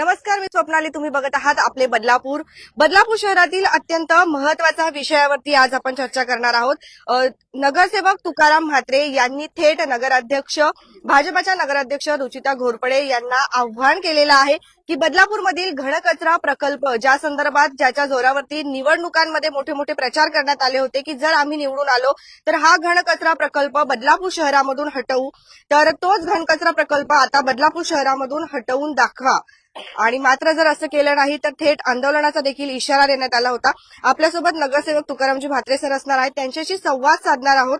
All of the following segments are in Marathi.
नमस्कार मी स्वप्नाली. तुम्ही बघत आहात आपले बदलापूर. बदलापूर शहरातील अत्यंत महत्त्वाच्या विषयावरती आज आपण चर्चा करणार आहोत. नगरसेवक तुकाराम म्हात्रे यांनी थेट नगराध्यक्ष भाजपाच्या नगराध्यक्ष रुचिता घोरपडे यांना आव्हान केलेलं आहे की बदलापूरमधील घनकचरा प्रकल्प ज्या संदर्भात ज्याच्या जोरावरती निवडणुकांमध्ये मोठे मोठे प्रचार करण्यात आले होते की जर आम्ही निवडून आलो तर हा घनकचरा प्रकल्प बदलापूर शहरामधून हटवू. तर तोच घनकचरा प्रकल्प आता बदलापूर शहरामधून हटवून दाखवा. आणि मात्र जर असं केलं नाही तर थेट आंदोलनाचा देखील इशारा देण्यात आला होता. आपल्यासोबत नगरसेवक तुकारामजी भात्रे सर असणार आहेत. त्यांच्याशी संवाद साधणार आहोत.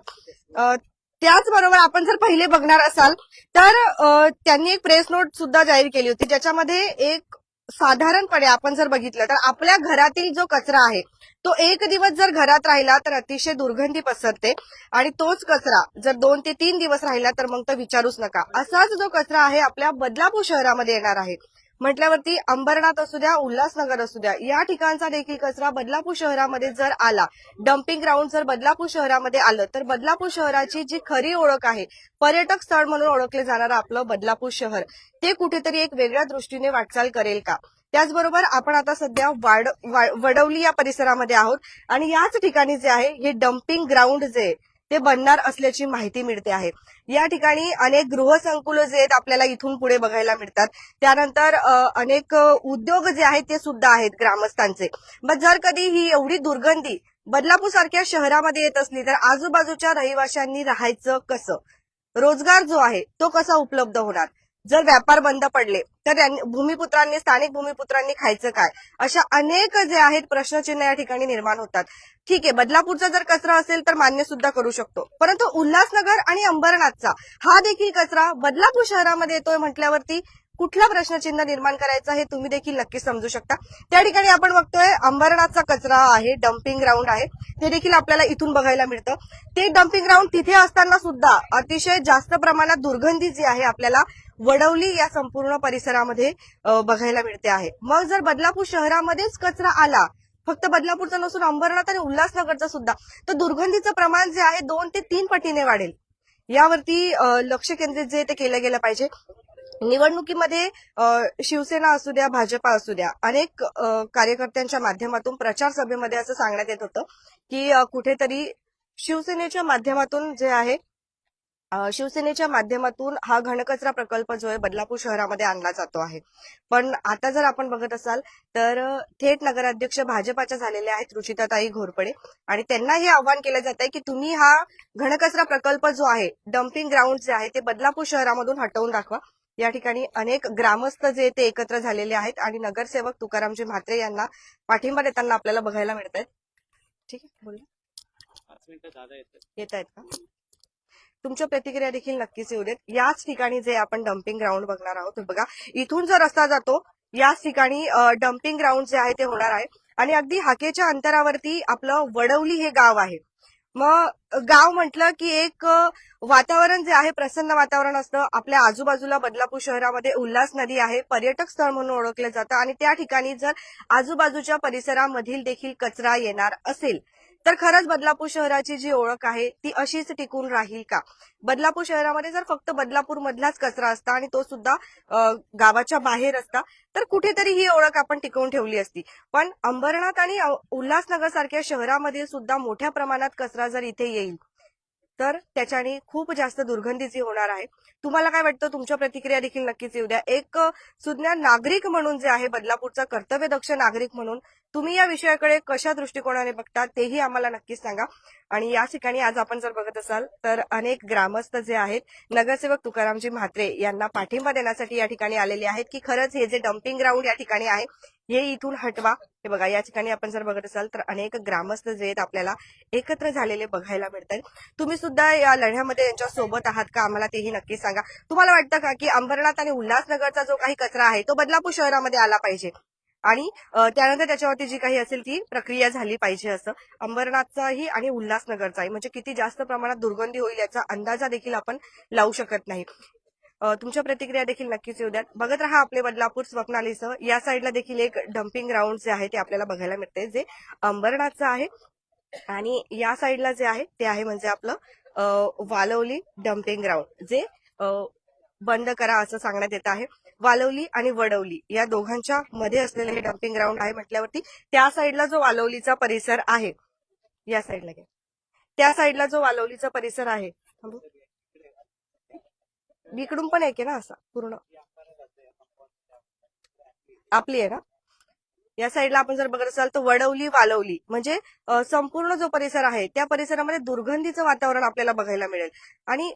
त्याचबरोबर आपण जर पहिले बघणार असाल तर त्यांनी एक प्रेस नोट सुद्धा जाहीर केली होती ज्याच्यामध्ये एक साधारणपणे आपण जर बघितलं तर आपल्या घरातील जो कचरा आहे तो एक दिवस जर घरात राहिला तर अतिशय दुर्गंधी पसरते. आणि तोच कचरा जर दोन ते तीन दिवस राहिला तर मग तर विचारूच नका. असाच जो कचरा आहे आपल्या बदलापूर शहरामध्ये येणार आहे. म्हटल्यावरती अंबरनाथ असू द्या उल्हासनगर असू द्या या ठिकाणचा देखील कचरा बदलापूर शहरामध्ये जर आला डम्पिंग ग्राउंड जर बदलापूर शहरामध्ये आलं तर बदलापूर शहराची जी खरी ओळख आहे पर्यटक स्थळ म्हणून ओळखले जाणारं आपलं बदलापूर शहर ते कुठेतरी एक वेगळ्या दृष्टीने वाटचाल करेल का? त्याचबरोबर आपण आता सध्या वाड वा- वडवली या परिसरामध्ये आहोत आणि याच ठिकाणी जे आहे हे डम्पिंग ग्राउंड जे आहे, ते बनणार असल्याची माहिती मिळते आहे. या ठिकाणी अनेक गृहसंकुलं जे आहेत आपल्याला इथून पुढे बघायला मिळतात. त्यानंतर अनेक उद्योग जे आहेत ते सुद्धा आहेत ग्रामस्थांचे. मग जर कधी ही एवढी दुर्गंधी बदलापूर सारख्या शहरामध्ये येत असली तर आजूबाजूच्या रहिवाशांनी राहायचं कसं? रोजगार जो आहे तो कसा उपलब्ध होणार? जर व्यापार बंद पडले तर भूमिपुत्रांनी स्थानिक भूमिपुत्रांनी खायचं काय? अशा अनेक जे आहेत प्रश्नचिन्ह या ठिकाणी निर्माण होतात. ठीक आहे बदलापूरचा जर कचरा असेल तर मान्य सुद्धा करू शकतो. परंतु उल्हासनगर आणि अंबरनाथचा हा देखील कचरा बदलापूर शहरामध्ये येतोय म्हटल्यावरती कुठला प्रश्नचिन्ह निर्माण करायचं हे तुम्ही देखील नक्कीच समजू शकता. त्या ठिकाणी आपण बघतोय अंबरनाथचा कचरा आहे डम्पिंग ग्राउंड आहे. ते देखील आपल्याला इथून बघायला मिळतं. ते डम्पिंग ग्राउंड तिथे असताना सुद्धा अतिशय जास्त प्रमाणात दुर्गंधी जी आहे आपल्याला वडवली या संपूर्ण परिसरामध्ये बघायला मिळते आहे. मग जर बदलापूर शहरामध्येच कचरा आला फक्त बदलापूरचा नसून अंबरनाथ आणि उल्हासनगरचा सुद्धा तर दुर्गंधीचं प्रमाण जे आहे दोन ते तीन पटीने वाढेल. यावरती लक्ष केंद्रित जे ते केलं गेलं पाहिजे. निवडणुकीमध्ये शिवसेना असू द्या भाजपा असू द्या अनेक कार्यकर्त्यांच्या माध्यमातून प्रचार सभेमध्ये असं सांगण्यात येत होतं की कुठेतरी शिवसेनेच्या माध्यमातून जे आहे शिवसेनेच्या माध्यमातून हा घनकचरा प्रकल्प जो आहे बदलापूर शहरामध्ये आणला जातो आहे. पण आता जर आपण बघत असाल तर थेट नगराध्यक्ष भाजपाच्या झालेल्या आहेत रुचिताताई घोरपडे. आणि त्यांना हे आव्हान केलं जात आहे की तुम्ही हा घनकचरा प्रकल्प जो आहे डम्पिंग ग्राउंड जे आहे ते बदलापूर शहरामधून हटवून दाखवा. या ठिकाणी अनेक ग्रामस्थ जे ते एकत्र झालेले आहेत आणि नगरसेवक तुकारामजी म्हात्रे यांना पाठिंबा देताना आपल्याला बघायला मिळत आहेत ठीक आहे बोला. येत आहेत का? तुमच्या प्रतिक्रिया देखील नक्कीच येऊ देत. याच ठिकाणी जे आपण डम्पिंग ग्राउंड बघणार आहोत बघा. इथून जो रस्ता जातो याच ठिकाणी डम्पिंग ग्राउंड जे आहे ते होणार आहे. आणि अगदी हाकेच्या अंतरावरती आपलं वडवली हे गाव आहे. मग गाव म्हटलं की एक वातावरण जे आहे प्रसन्न वातावरण असतं. आपल्या आजूबाजूला बदलापूर शहरामध्ये उल्हास नदी आहे. पर्यटक स्थळ म्हणून ओळखलं जातं. आणि त्या ठिकाणी जर आजूबाजूच्या परिसरामधील देखील कचरा येणार असेल तर खरंच बदलापूर शहराची जी ओळख आहे ती अशीच टिकून राहील का? बदलापूर शहरामध्ये जर फक्त बदलापूर मधलाच कचरा असता आणि तो सुद्धा गावाच्या बाहेर असता तर कुठेतरी ही ओळख आपण टिकवून ठेवली असती. पण अंबरनाथ आणि उल्हासनगर सारख्या शहरामध्ये सुद्धा मोठ्या प्रमाणात कचरा जर इथे येईल तर त्याच्याने खूप जास्त दुर्गंधीची होणार आहे. तुम्हाला काय वाटतं? तुमच्या प्रतिक्रिया देखील नक्कीच येऊ द्या. एक सुज्ञा सुज्ञ नागरिक म्हणून जे आहे बदलापूरचा कर्तव्यदक्ष नागरिक म्हणून तुम्ही या विषयाकडे कशा दृष्टिकोनाने बघता तेही आम्हाला नक्कीच सांगा. आणि या ठिकाणी आज आपण जर बघत असाल तर अनेक ग्रामस्थ जे आहेत नगरसेवक तुकारामजी म्हात्रे यांना पाठिंबा देण्यासाठी या ठिकाणी आलेले आहेत की खरंच हे जे डम्पिंग ग्राउंड या ठिकाणी आहे हे इथून हटवा. हे बघा या ठिकाणी आपण जर बघत असाल तर अनेक ग्रामस्थ जे आहेत आपल्याला एकत्र झालेले बघायला मिळतात. तुम्ही सुद्धा या लढ्यामध्ये यांच्या सोबत आहात का? आम्हाला तेही नक्की सांगा. तुम्हाला वाटतं का की अंबरनाथ आणि उल्हासनगरचा जो काही कचरा आहे तो बदलापूर शहरामध्ये आला पाहिजे? आणि त्यानंतर त्याच्यावरती जी काही असेल ती प्रक्रिया झाली पाहिजे असं. अंबरनाथचाही आणि उल्हासनगरचाही. म्हणजे किती जास्त प्रमाणात दुर्गंधी होईल याचा अंदाजा देखील आपण लावू शकत नाही. तुमच्या प्रतिक्रिया देखील नक्कीच येऊ द्यात. बघत राहा आपले बदलापूर स्वप्नालीसह. या साईडला देखील एक डम्पिंग ग्राउंड जे आहे ते आपल्याला बघायला मिळते जे अंबरनाथचं आहे. आणि या साईडला जे आहे ते आहे म्हणजे आपलं वालवली डम्पिंग ग्राउंड जे बंद करा असं सांगण्यात येत आहे. वालवली आणि वडवली या दोघांच्या मध्ये असलेलं हे डम्पिंग ग्राउंड आहे म्हटल्यावरती त्या साईडला जो वालवलीचा परिसर आहे या साईडला घ्या. त्या साईडला जो वालवलीचा परिसर आहे थांबू. इकडून पण एक आहे ना असा पूर्ण. आपली आहे ना? या साईडला आपण जर बघत असाल तर वडवली वालवली म्हणजे संपूर्ण जो परिसर आहे त्या परिसरामध्ये दुर्गंधीचं वातावरण आपल्याला बघायला मिळेल. आणि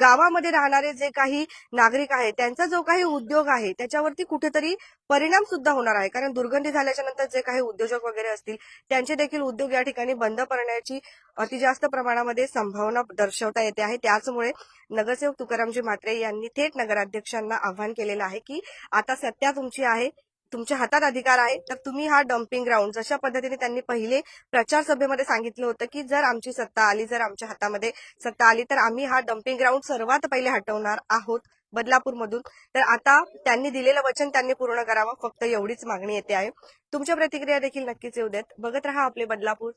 गावामध्ये राहणारे जे काही नागरिक आहेत त्यांचा जो काही उद्योग आहे त्याच्यावरती कुठेतरी परिणाम सुद्धा होणार आहे. कारण दुर्गंधी झाल्याच्यानंतर जे काही उद्योजक वगैरे असतील त्यांचे देखील उद्योग या ठिकाणी बंद पडण्याची अति जास्त प्रमाणामध्ये संभावना दर्शवता येते आहे. त्याचमुळे नगरसेवक तुकारामजी म्हात्रे यांनी थेट नगराध्यक्षांना आवाहन केलेलं आहे की आता सत्ता तुमची आहे तुमच्या हातात अधिकार आहे तर तुम्ही हा डम्पिंग ग्राउंड जशा पद्धतीने त्यांनी पहिले प्रचार सभेमध्ये सांगितलं होतं की जर आमची सत्ता आली जर आमच्या हातामध्ये सत्ता आली तर आम्ही हा डम्पिंग ग्राउंड सर्वात पहिले हटवणार आहोत बदलापूरमधून. तर आता त्यांनी दिलेलं वचन त्यांनी पूर्ण करावं फक्त एवढीच मागणी येते आहे. तुमच्या प्रतिक्रिया देखील नक्कीच येऊ देत. बघत राहा आपले बदलापूर.